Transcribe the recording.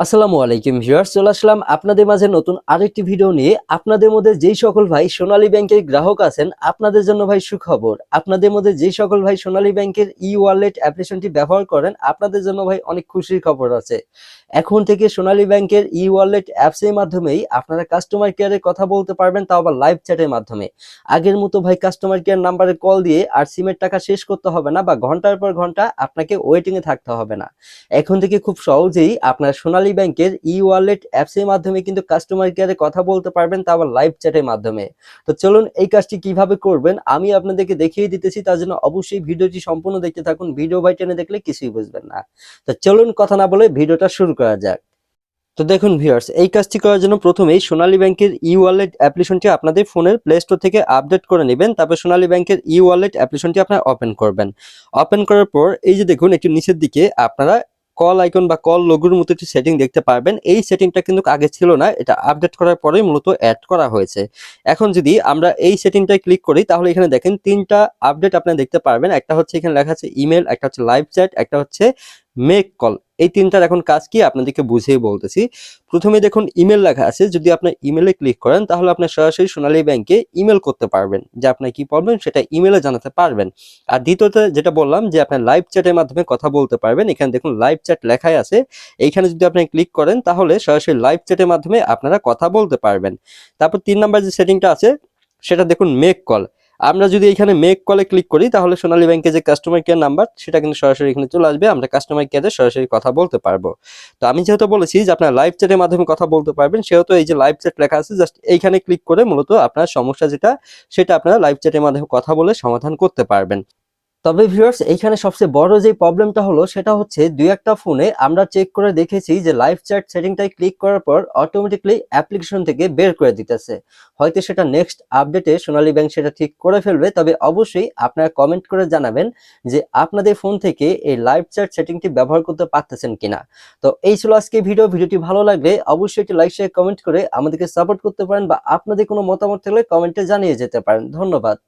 আসসালামু আলাইকুম ভিউয়ার্স, চলে আসলাম আপনাদের মাঝে নতুন আরেকটি ভিডিও নিয়ে। আপনাদের মধ্যে যেই সকল ভাই সোনালী ব্যাংকের গ্রাহক আছেন, আপনাদের জন্য ভাই সুখবর। আপনাদের মধ্যে যেই সকল ভাই সোনালী ব্যাংকের ই ওয়ালেট অ্যাপ্লিকেশনটি ব্যবহার করেন, আপনাদের জন্য ভাই অনেক খুশির খবর আছে। এখন থেকে সোনালী ব্যাংকের ই ওয়ালেট অ্যাপস এর মাধ্যমেই আপনারা কাস্টমার কেয়ারে কথা বলতে পারবেন তাও আবার লাইভ চ্যাটের মাধ্যমে। আগের মতো ভাই কাস্টমার কেয়ার নাম্বারে কল দিয়ে আর সিমের টাকা শেষ করতে হবে না বা ঘণ্টার পর ঘণ্টা আপনাকে ওয়েটিং এ থাকতে হবে না। এখন থেকে খুব সহজেই আপনার সোনালী ব্যাংকের ই ওয়ালেট অ্যাপস এর মাধ্যমে কিন্তু কাস্টমার কেয়ারে কথা বলতে পারবেন, তা আবার লাইভ চ্যাটের মাধ্যমে। তো চলুন এই কাজটি কীভাবে করবেন, আমি আপনাদেরকে দেখিয়ে দিতেছি, তার জন্য অবশ্যই ভিডিওটি সম্পূর্ণ দেখতে থাকুন ভিডিও বাই টেনে দেখলে কিছুই বুঝবেন না। তো চলুন কথা না বলে ভিডিওটা শুরু করা যাক। তো দেখুন ভিউয়ার্স এই কাজটি করার জন্য প্রথমেই সোনালী ব্যাংকের ই ওয়ালেট অ্যাপ্লিকেশনটি আপনাদের ফোনের প্লে স্টোর থেকে আপডেট করে নেবেন, তারপর সোনালী ব্যাংকের ই ওয়ালেট অ্যাপ্লিকেশনটি আপনারা ওপেন করবেন। ওপেন করার পর, এই যে দেখুন, একটু নিচের দিকে আপনারা কল আইকন বা কল লোগোর মতো একটি সেটিং দেখতে পারবেন। এই সেটিংটা কিন্তু আগে ছিল না, এটা আপডেট করার পরেই মূলত অ্যাড করা হয়েছে। এখন যদি আমরা এই সেটিংটায় ক্লিক করি, তাহলে এখানে দেখেন তিনটা আপডেট আপনি দেখতে পারবেন। একটা হচ্ছে এখানে লেখা আছে ইমেল একটা হচ্ছে লাইভ চ্যাট একটা হচ্ছে মেক কল এই তিনটার এখন কাজ কি? আপনাদেরকে বুঝিয়ে বলতেছি। প্রথমে দেখুন ইমেল লেখা আছে। যদি আপনার ইমেলে ক্লিক করেন, তাহলে আপনার সরাসরি সোনালী ব্যাংকে ইমেল করতে পারবেন। যে আপনার কি প্রবলেম সেটা ইমেলে জানাতে পারবেন। আর দ্বিতীয়তে যেটা বললাম, যে আপনার লাইভ চ্যাটের মাধ্যমে কথা বলতে পারবেন। এখানে দেখুন লাইভ চ্যাট লেখাই আছে। এইখানে যদি আপনি ক্লিক করেন, তাহলে সরাসরি লাইভ চ্যাটের মাধ্যমে আপনারা কথা বলতে পারবেন। তারপর তিন নাম্বার যে সেটিংটা আছে, সেটা দেখুন মেক কল আমরা যদি এখানে মেক কলে ক্লিক করি, তাহলে সোনালী ব্যাংকের যে কাস্টমার কেয়ার নাম্বার সেটা কিন্তু সরাসরি এখানে চলে আসবে। আমরা কাস্টমার কেয়ারে সরাসরি কথা বলতে পারব। তো আমি যেহেতু বলেছি যে আপনার লাইভ চ্যাটের মাধ্যমে কথা বলতে পারবেন, সেহেতু এই যে লাইভ চ্যাট লেখা আছে জাস্ট এইখানে ক্লিক করে মূলত আপনার সমস্যা যেটা, সেটা আপনারা লাইভ চ্যাটের মাধ্যমে কথা বলে সমাধান করতে পারবেন। তবে ভিউয়ার্স এইখানে সবচেয়ে বড় যে প্রবলেমটা হলো, সেটা হচ্ছে দুই একটা ফোনে আমরা চেক করে দেখেছি যে লাইভ চ্যাট সেটিংটাই ক্লিক করার পর অটোমেটিকলি অ্যাপ্লিকেশন থেকে বের করে দিতেছে। হয়তো সেটা নেক্সট আপডেটে সোনালী ব্যাংক সেটা ঠিক করে ফেলবে, তবে অবশ্যই আপনারা কমেন্ট করে জানাবেন যে আপনাদের ফোন থেকে এই লাইভ চ্যাট সেটিংটি ব্যবহার করতে পারতেছেন কিনা। তো এই ছিল আজকে ভিডিও ভিডিওটি ভালো লাগলে অবশ্যই একটি লাইক শেয়ার কমেন্ট করে আমাদেরকে সাপোর্ট করতে পারেন বা আপনাদের কোনো মতামত থাকলে কমেন্টে জানিয়ে যেতে পারেন। ধন্যবাদ।